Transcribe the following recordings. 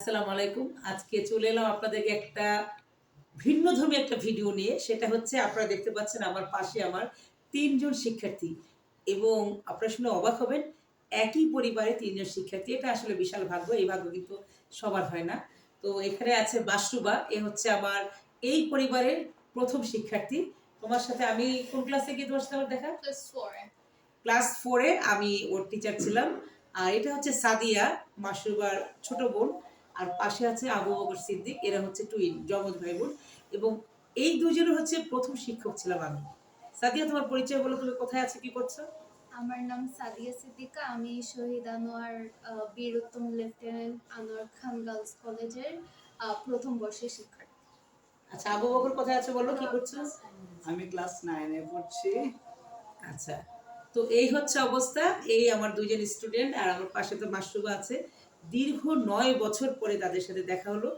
আসসালামু আলাইকুম। আজকে চলে এলাম আপনাদেরকে একটা ভিন্ন ধর্মী একটা ভিডিও নিয়ে। সেটা হচ্ছে আপনারা দেখতে পাচ্ছেন আমার পাশে আমার তিনজন শিক্ষার্থী এবং আপনারা শুনে অবাক হবেন একই পরিবারে তিনজন শিক্ষার্থী। এটা আসলে বিশাল ভাগ্য এই ভাগ্য কিন্তু সবার হয় না। তো এখানে আছে বাসুবা এ হচ্ছে আমার এই পরিবারের প্রথম শিক্ষার্থী। তোমার সাথে আমি কোন ক্লাসে গিয়ে তোমার সাথে আমার দেখা? ক্লাস ফোরে আমি ওর টিচার ছিলাম। আর এটা হচ্ছে সাদিয়া মাসুবার ছোট বোন। আর পাশে আছে আবু বকর সিদ্দিক এরা হচ্ছে টুইন জমজ ভাই বোন এবং এই দুজনে হচ্ছে প্রথম শিক্ষক ছিলাম আমি। সাদিয়া তোমার পরিচয় বলো তুমি কোথায় আছে কি করছ? আমার নাম সাদিয়া সিদ্দিকা আমি শহীদ আনোয়ার বীর উত্তম লেফটেন্যান্ট আনোয়ার খান গার্লস কলেজের আহ, প্রথম বর্ষের শিক্ষার্থী। আচ্ছা আবু বকর কোথায় আছে বলো কি করছ? আমি ক্লাস নাইনে পড়ছি। আচ্ছা তো এই হচ্ছে অবস্থা। এই আমার দুইজন স্টুডেন্ট আর আমার পাশে তো মাসরুবা আছে। দীর্ঘ নয় বছর পরে তাদের সাথে দেখা হলো।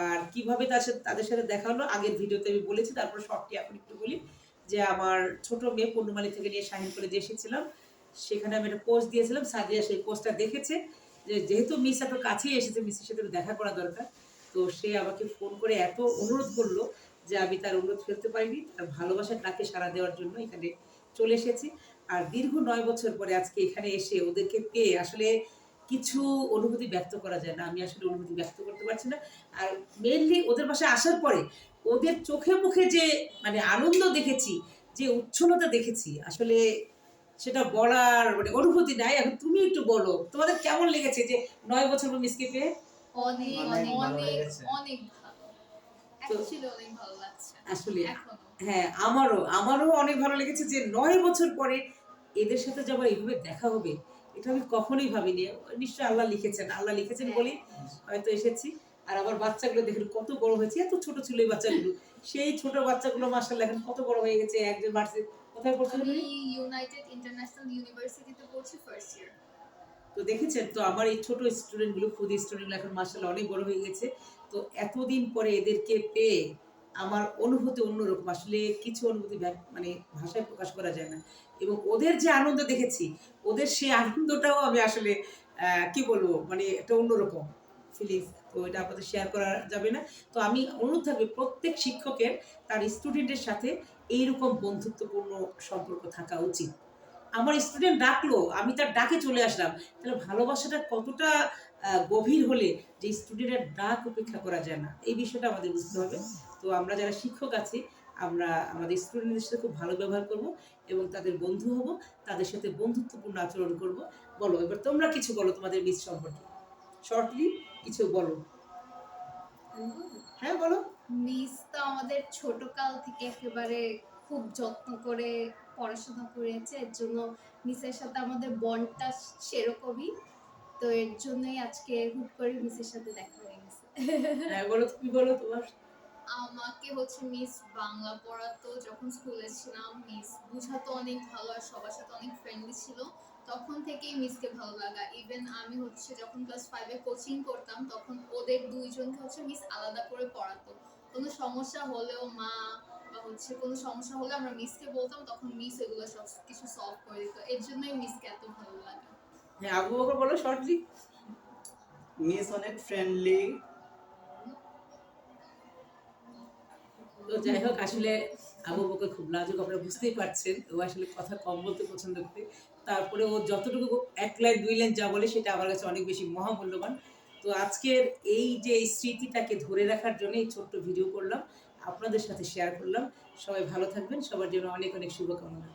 আর কীভাবে তার সাথে, তাদের সাথে দেখা হলো, আগের ভিডিওতে আমি বলেছি, তারপর শর্টটি এখন একটু বলি যে আমার ছোট মেয়ে পূর্ণমালী থেকে নিয়ে শাহিন করে যে এসেছিলাম। সেখানে আমি একটা পোস্ট দিয়েছিলাম, সাদিয়া সেই পোস্টটা দেখেছে। যে যেহেতু মিস এত কাছেই এসেছে মিসের সাথে দেখা করা দরকার। তো সে আমাকে ফোন করে এত অনুরোধ করল যে আমি তার অনুরোধ ফেলতে পারিনি তার ভালোবাসার ডাকে সাড়া দেওয়ার জন্য এখানে চলে এসেছি। আর দীর্ঘ নয় বছর পরে আজকে এখানে এসে ওদেরকে পেয়ে, আসলে কিছু অনুভূতি ব্যক্ত করা যায় না। আমি আসলে অনুভূতি ব্যক্ত করতে পারছি না। আর মেনলি ওদের বাসায় আসার পরে ওদের চোখে মুখে যে মানে আনন্দ দেখেছি যে উচ্ছলতা দেখেছি আসলে সেটা বলার মানে অনুভূতি নাই। এখন তুমি একটু বলো তোমাদের কেমন লেগেছে যে নয় বছর পর মিসকে পেয়ে? অনেক অনেক অনেক আসলে হ্যাঁ আমারও আমারও অনেক ভালো লেগেছে যে নয় বছর পরে এদের সাথে যে আবার এইভাবে দেখা হবে এটা আমি কখনোই ভাবিনি। নিশ্চয়ই আল্লাহ লিখেছেন। আল্লাহ লিখেছেন হ্যাঁ। বলেই হয়তো এসেছি। আর আমার বাচ্চাগুলো দেখুন কত বড় হয়েছে। এত ছোট ছিল এই বাচ্চাগুলো। সেই ছোট বাচ্চাগুলো মাসাল্লাহ এখন কত বড় হয়ে গেছে। একজন ভার্সিটি কোথায় আমি ইউনাইটেড ইন্টারন্যাশনাল ইউনিভার্সিটিতে পড়ছি ফার্স্ট ইয়ার তো দেখেছেন তো আমার এই ছোট স্টুডেন্টগুলো খুদ স্টুডেন্টগুলো এখন মাসাল্লাহ অনেক বড় হয়ে গেছে। তো এতদিন পরে এদেরকে পেয়ে আমার অনুভূতি অন্যরকম। আসলে কিছু অনুভূতি মানে ভাষায় প্রকাশ করা যায় না। এবং ওদের যে আনন্দ দেখেছি, ওদের সেই আনন্দটাও আমি আসলে কি বলব? মানে একটা অন্যরকম ফিলিংস তো এটা আপনাদের শেয়ার করা যাবে না। তো আমি অনুরোধ থাকবে প্রত্যেক শিক্ষকের তার স্টুডেন্টের সাথে এইরকম বন্ধুত্বপূর্ণ সম্পর্ক থাকা উচিত। আমার স্টুডেন্ট ডাকলো আমি তার ডাকে চলে আসলাম। তাহলে ভালোবাসাটা কতটা গভীর হলে যে স্টুডেন্টের ডাক উপেক্ষা করা যায় না? এই বিষয়টা আমাদের বুঝতে হবে। তো আমরা যারা শিক্ষক আছি আমরা আমাদের স্টুডেন্টদের সাথে খুব ভালো ব্যবহার করব এবং তাদের বন্ধু হব তাদের সাথে বন্ধুত্বপূর্ণ আচরণ করব। বলো এবার তোমরা কিছু বলো তোমাদের মিস সম্পর্কে। শর্টলি কিছু বলো। হ্যাঁ বলো। মিস তো আমাদের ছোটকাল থেকে একেবারে খুব যত্ন করে পড়াশোনা করেছে এর জন্য মিসের সাথে আমাদের বন্ডটা সেরকমই। তো এর জন্যই আজকে হুট করে মিসের সাথে দেখা হয়ে গেছে। হ্যাঁ বলো তুমি বলো তোমার। আমাকে হচ্ছে মিস বাংলা পড়াতো যখন স্কুলে ছিলাম মিস বুঝাতো অনেক ভালো আর সবার সাথে অনেক ফ্রেন্ডলি ছিল। তখন থেকেই মিসকে ভালো লাগা। ইভেন আমি হচ্ছে যখন ক্লাস ফাইভে কোচিং করতাম তখন ওদের দুইজনকে হচ্ছে মিস আলাদা করে পড়াতো। কোনো সমস্যা হলেও মা বা হচ্ছে কোনো সমস্যা হলে আমরা মিসকে বলতাম তখন মিস এগুলো সব কিছু সলভ করে দিত। এর জন্যই মিসকে এত ভালো লাগে। হ্যাঁ আবু বকর বলো শর্টলি মিস অনেক ফ্রেন্ডলি তো যাই হোক আসলে আবু বকর খুব লাজুক আপনারা বুঝতেই পারছেন। ও আসলে কথা কম বলতে পছন্দ করে। তারপরে ও যতটুকু এক লাইন দুই লাইন যা বলে সেটা আমার কাছে অনেক বেশি মহামূল্যবান। তো আজকের এই যে স্মৃতিটাকে ধরে রাখার জন্য এই ছোট্ট ভিডিও করলাম। আপনাদের সাথে শেয়ার করলাম। সবাই ভালো থাকবেন। সবার জন্য অনেক অনেক শুভকামনা।